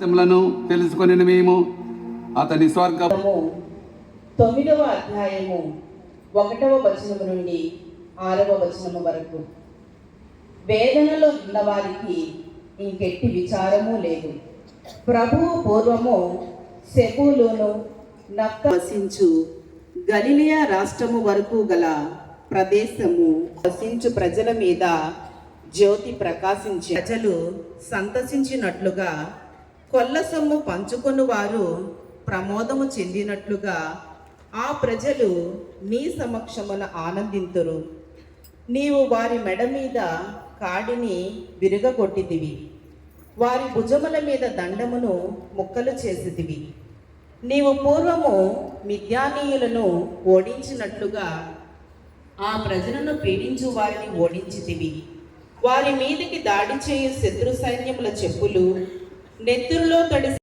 సత్యములను తెలుసుకొని మేము అతని స్వర్గము తొమ్మిదవ అధ్యాయము ఒకటవ వచనము నుండి ఆరవ వచనము వరకు. వేదనలో ఉన్నవారికి ఇంకెట్టి విచారము లేదు. ప్రభువు పూర్వము సెపులోను నక్క వసించు గలిలియా రాష్ట్రము వరకు గల ప్రదేశము వసించు ప్రజల మీద జ్యోతి ప్రకాశించి ప్రజలు సంతసించినట్లుగా కొల్ల సొమ్ము పంచుకొని వారు ప్రమోదము చెందినట్లుగా ఆ ప్రజలు నీ సమక్షమున ఆనందింతురు. నీవు వారి మెడ మీద కాడిని విరుగగొట్టిదివి వారి భుజముల మీద దండమును ముక్కలు చేసిదివి నీవు పూర్వము మిథ్యానీయులను ఓడించినట్లుగా ఆ ప్రజలను పీడించు వారిని ఓడించితివి. వారి మీదికి దాడి చేయు శత్రు సైన్యముల చెప్పులు నెత్తుల్లో తడిసి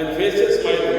and faces my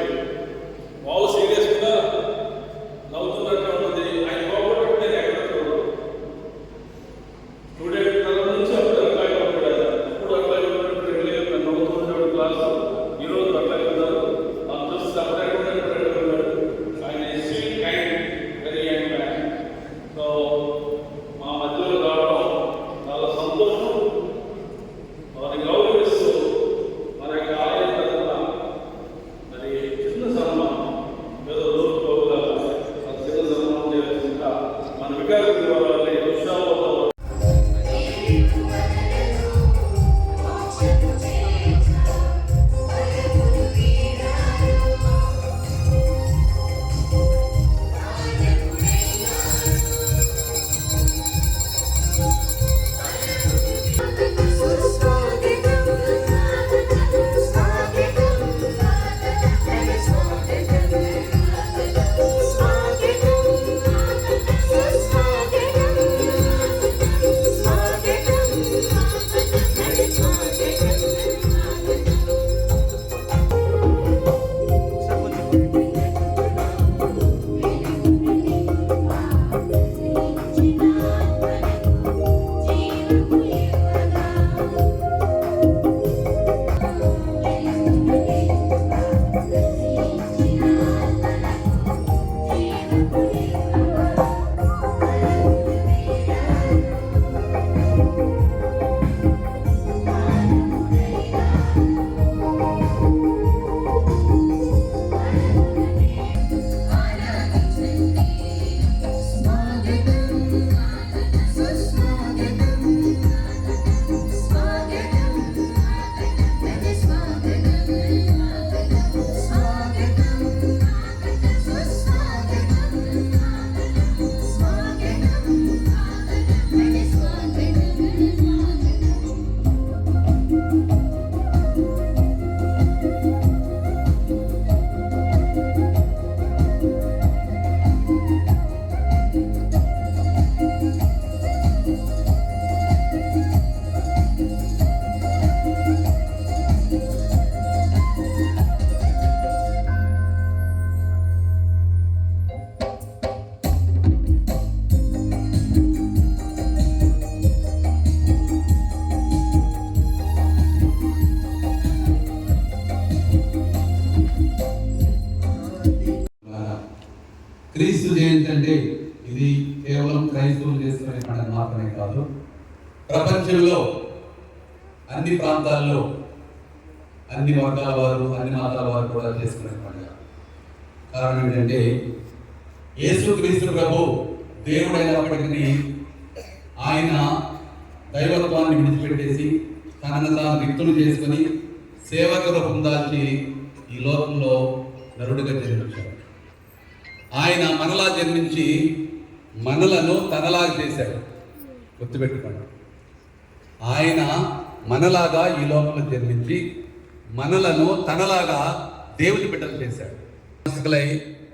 ఏంటంటే యేసు క్రీస్తు ప్రభు దేవుడైనప్పటికీ ఆయన దైవత్వాన్ని విడిచిపెట్టేసి తనను తాను వ్యక్తులు చేసుకుని సేవకులు రూపం ఈ లోకంలో నరుడుగా జన్మించాడు. ఆయన మనలా జన్మించి మనలను తనలాగా చేశాడు. గుర్తుపెట్టుకోండి. ఆయన మనలాగా ఈ లోకంలో జన్మించి మనలను తనలాగా దేవుని బిడ్డలు చేశాడు.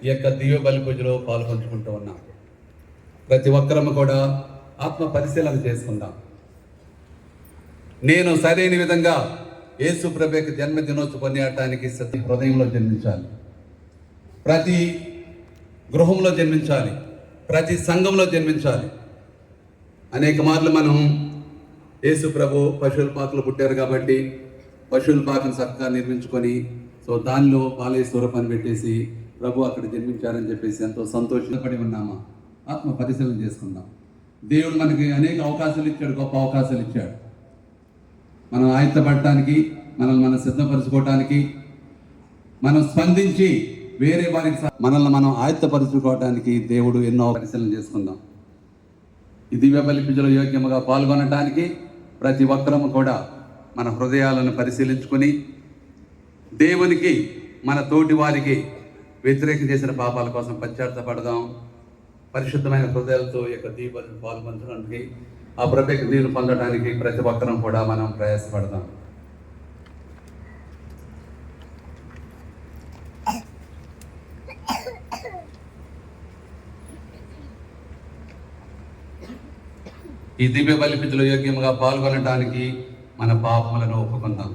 ఈ యొక్క దివ్య బలి పూజలో పాల్పంచుకుంటూ ఉన్నాం. ప్రతి ఒక్కరము కూడా ఆత్మ పరిశీలన చేసుకుందాం. నేను సరైన విధంగా యేసు ప్రభు జన్మదినోత్సవ కొనియాడటానికి సతి హృదయంలో జన్మించాలి. ప్రతి గృహంలో జన్మించాలి. ప్రతి సంఘంలో జన్మించాలి. అనేక మార్లు మనం యేసు ప్రభు పశువుల పాకలు పుట్టారు కాబట్టి పశువుల పాకను చక్కగా నిర్మించుకొని సో దానిలో బాలయ్య స్వరూపాన్ని పెట్టేసి ప్రభు అక్కడ జన్మించారని చెప్పేసి ఎంతో సంతోషపడి ఉన్నామా? ఆత్మ పరిశీలన చేసుకుందాం. దేవుడు మనకి అనేక అవకాశాలు ఇచ్చాడు గొప్ప అవకాశాలు ఇచ్చాడు. మనం ఆయత్తపడటానికి మనల్ని మనం సిద్ధపరచుకోవటానికి మనం స్పందించి వేరే వారికి మనల్ని మనం ఆయత్తపరచుకోవటానికి దేవుడు ఎన్నో పరిశీలన చేసుకుందాం. ఈ దివ్య యోగ్యముగా పాల్గొనటానికి ప్రతి ఒక్కరము కూడా మన హృదయాలను పరిశీలించుకొని దేవునికి మన తోటి వారికి వ్యతిరేక చేసిన పాపాల కోసం పశ్చాత్తపడదాం. పరిశుద్ధమైన హృదయాలతో ఈ యొక్క దీపాలను పాల్గొనడానికి ఆ ప్రత్యేక దీవులు పొందడానికి ప్రతి ఒక్కరం కూడా మనం ప్రయాసపడదాం. ఈ దివ్య బలిపితులు యోగ్యముగా పాల్గొనడానికి మన పాపములను ఒప్పుకుందాం.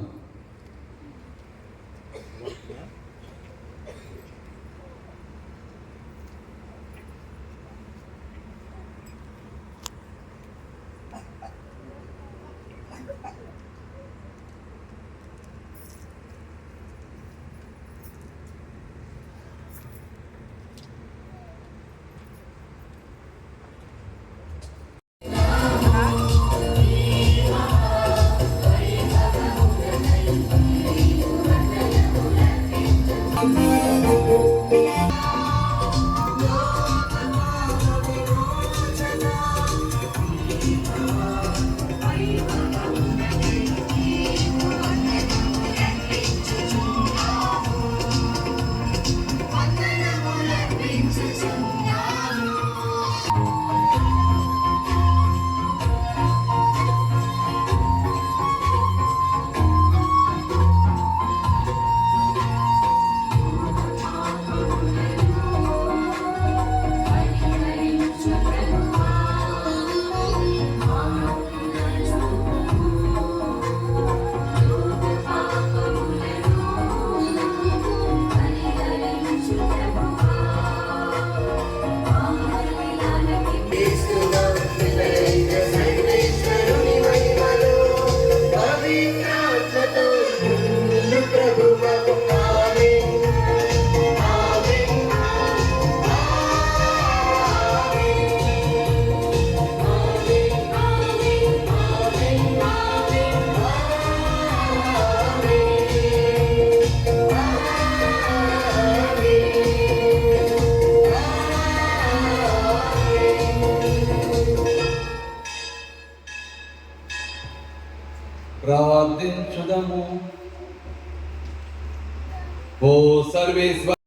ప్రార్థించుదము. ఓ సర్వేశ్వర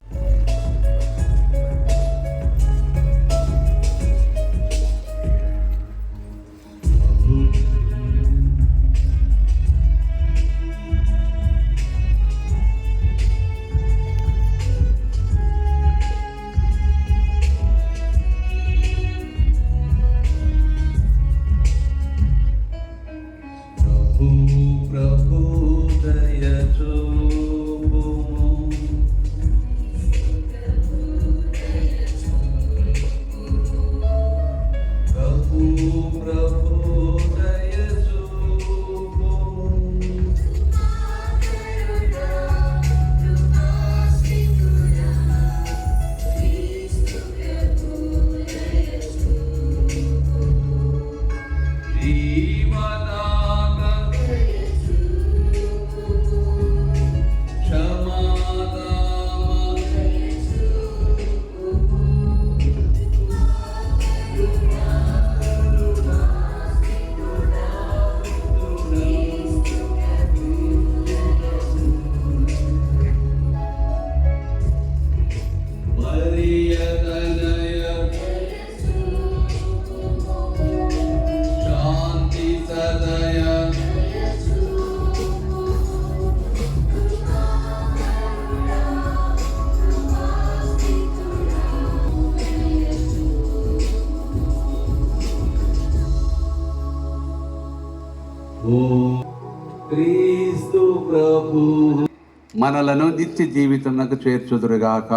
మనలను నిత్య జీవితమునకు చేర్చుదురుగాక.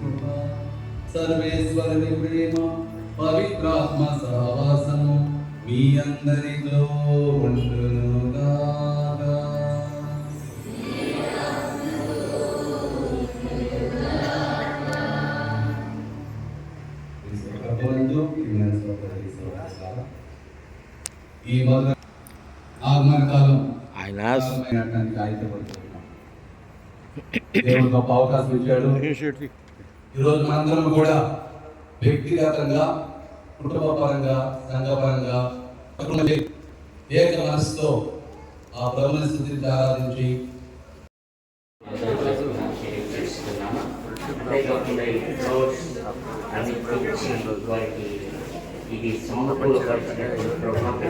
కృప సర్వేశ్వరుని ప్రేమ పవిత్రాత్మ సహవాసము. మీ సోదరి సోదరులారా, ఈ మొదల ఆగమన కాలం ఆయన ఆయుధపడుతున్నాం దేవుడు గొప్ప అవకాశం ఇచ్చాడు. ఈరోజు మనందరం కూడా వ్యక్తిగతంగా కుటుంబపరంగా సంఘపరంగా ఏక మనసుతో ఆ ప్రభుని స్థితిని ఆరాధించి ఇది సమకూలపరిచినటువంటి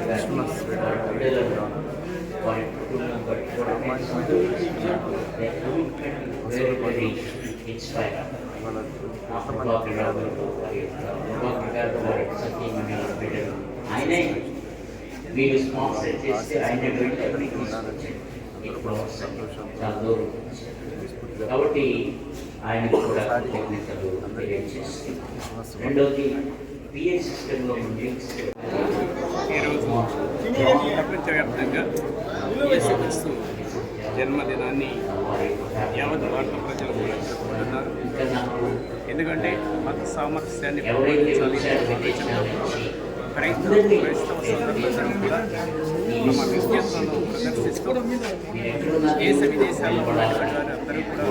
ఇన్స్పైర్ ప్రభాకర్ రావు ఆయనే వీళ్ళు స్పాన్సర్ చేస్తే ఆయన వెళ్ళి తీసుకొచ్చారు చాలా దూరం కాబట్టి ఆయనకు కూడా కృతజ్ఞతలు తెలియజేస్తున్నాం రెండవది పిఏ సిస్టంలో నుండి ప్రపంచవ్యాప్తంగా జన్మదినాన్ని యావత్ భారత ప్రజలు కూడా జరుపుకుంటున్నారు. ఇంకా నాకు ఎందుకంటే మత సామరస్యాన్ని ఎవరైతే పెంపొందించాలి క్రైస్తవ క్రైస్తవ కూడా తమ విజ్ఞతను ప్రదర్శిస్తూ దేశ విదేశాల్లో ఉన్నటువంటి వారందరూ కూడా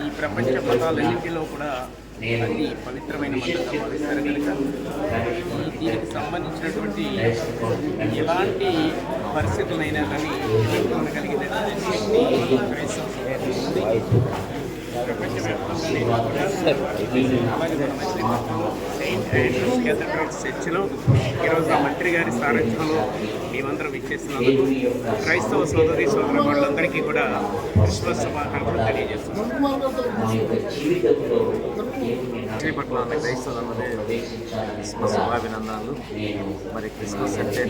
ఈ ప్రపంచ మతాలన్నింటిలో కూడా అన్ని పవిత్రమైన మతంగా భావిస్తారు కనుక దీనికి సంబంధించినటువంటి ఎలాంటి పరిస్థితులైనా కానీ ఎదుర్కొనగలిగినటువంటి శక్తి క్రైస్తవ సమాజంలో ఉంది. చర్చిలో ఈరోజు ఆ మంత్రి గారి సారథ్యంలో మేమందరం ఇచ్చేసినందుకు క్రైస్తవ సోదరి సోదరు వాళ్ళందరికీ కూడా క్రిస్మస్ శుభాకాంక్షలు తెలియజేస్తున్నాం మా యొక్క క్రిస్మస్ శుభాభినందనలు. మరి క్రిస్మస్ అంటే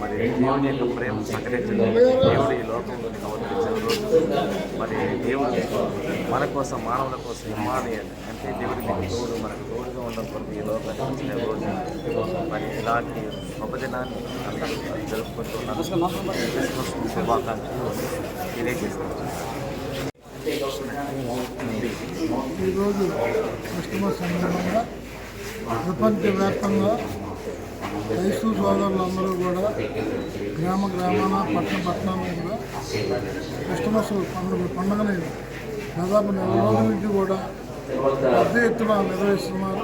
మరి దేవుని యొక్క ప్రేమ ప్రకటించడం దేవుడు ఈ లోకంలోకి అవతరించిన రోజు. మరి దేవుడు మన కోసం మానవుల కోసం ఇమానియల్ అంటే దేవుడి తోడు మనకు తోడుగా ఉండడం కొరకు ఈ లోకానికి వచ్చిన రోజు. మరి ఇలాంటి గొప్ప దినాన్ని అందరూ జరుపుకుంటున్నాను క్రిస్మస్ శుభాకాంక్షలు తెలియజేస్తున్నాను. ఈరోజు క్రిస్మస్ సందర్భంగా ప్రపంచవ్యాప్తంగా క్రైస్తవ సోదరులందరూ కూడా గ్రామ గ్రామాన పట్టణ పట్టణాల్లో కూడా క్రిస్టమస్ పండుగ పండుగని దాదాపు నెల రోజుల నుంచి కూడా పెద్ద ఎత్తున నిర్వహిస్తున్నారు.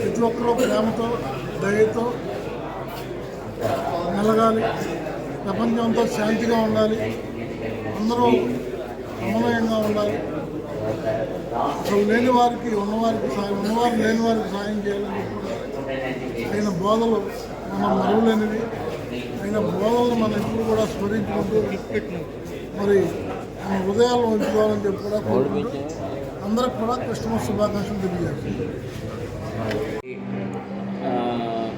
ప్రతి ఒక్కరూ ప్రేమతో దయతో మెలగాలి. ప్రపంచం అంతా శాంతిగా ఉండాలి. అందరూ సమన్వయంగా ఉండాలి అసలు లేని వారికి ఉన్నవారికి సాయం ఉన్నవారు లేని వారికి సాయం చేయాలని ఆయన బోధలు మన మరువులేనివి. ఆయన బోధలు మనం ఎప్పుడు కూడా స్మరించుకుంటూ మరి మన హృదయాల్లో ఉంచుకోవాలని చెప్పి కూడా కోరుకుంటూ అందరికి కూడా క్రిస్టమస్ శుభాకాంక్షలు తెలియజేస్తాను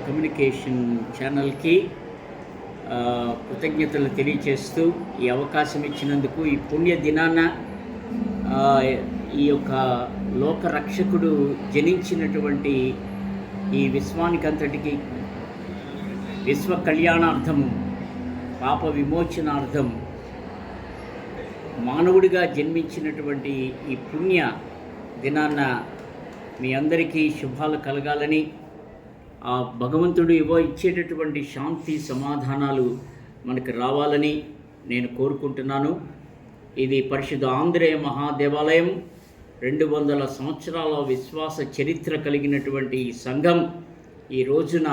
కమ్యూనికేషన్ ఛానల్కి కృతజ్ఞతలు తెలియచేస్తూ ఈ అవకాశం ఇచ్చినందుకు ఈ పుణ్య దినాన ఈ యొక్క లోక రక్షకుడు జనించినటువంటి ఈ విశ్వానికంతటికి విశ్వ కళ్యాణార్థము పాప విమోచనార్థం మానవుడిగా జన్మించినటువంటి ఈ పుణ్య దినాన్న మీ అందరికీ శుభాలు కలగాలని ఆ భగవంతుడు ఇవ్వ ఇచ్చేటటువంటి శాంతి సమాధానాలు మనకు రావాలని నేను కోరుకుంటున్నాను. ఇది పరిశుద్ధ ఆంధ్రేయ మహాదేవాలయం. రెండు వందల సంవత్సరాల విశ్వాస చరిత్ర కలిగినటువంటి ఈ సంఘం ఈ రోజున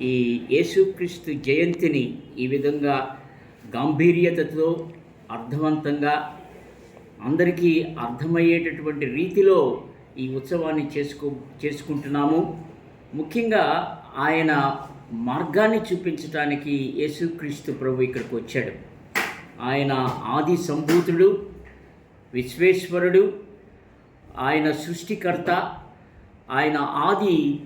ఈ యేసుక్రీస్తు జయంతిని ఈ విధంగా గాంభీర్యతతో అర్థవంతంగా అందరికీ అర్థమయ్యేటటువంటి రీతిలో ఈ ఉత్సవాన్ని చేసుకో చేసుకుంటున్నాము. ముఖ్యంగా ఆయన మార్గాన్ని చూపించడానికి యేసుక్రీస్తు ప్రభు ఇక్కడికి వచ్చాడు. ఆయన ఆది సంభూతుడు విశ్వేశ్వరుడు ఆయన సృష్టికర్త ఆయన ఆది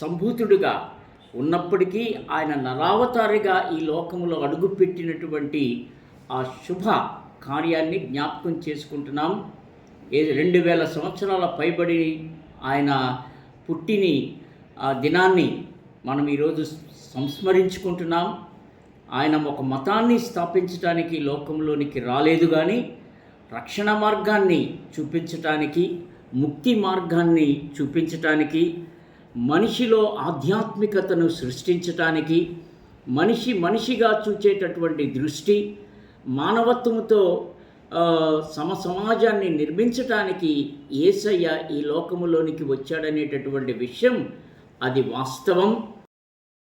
సంభూతుడుగా ఉన్నప్పటికీ ఆయన నరావతారిగా ఈ లోకంలో అడుగుపెట్టినటువంటి ఆ శుభ కార్యాన్ని జ్ఞాపకం చేసుకుంటున్నాం. ఏ రెండు వేల సంవత్సరాల పైబడి ఆయన పుట్టిని ఆ దినాన్ని మనం ఈరోజు సంస్మరించుకుంటున్నాం. ఆయన ఒక మతాన్ని స్థాపించడానికి లోకంలోనికి రాలేదు కానీ రక్షణ మార్గాన్ని చూపించటానికి ముక్తి మార్గాన్ని చూపించటానికి మనిషిలో ఆధ్యాత్మికతను సృష్టించటానికి మనిషి మనిషిగా చూచేటటువంటి దృష్టి మానవత్వముతో సమ సమాజాన్ని నిర్మించటానికి ఏసయ్య ఈ లోకములోనికి వచ్చాడనేటటువంటి విషయం అది వాస్తవం.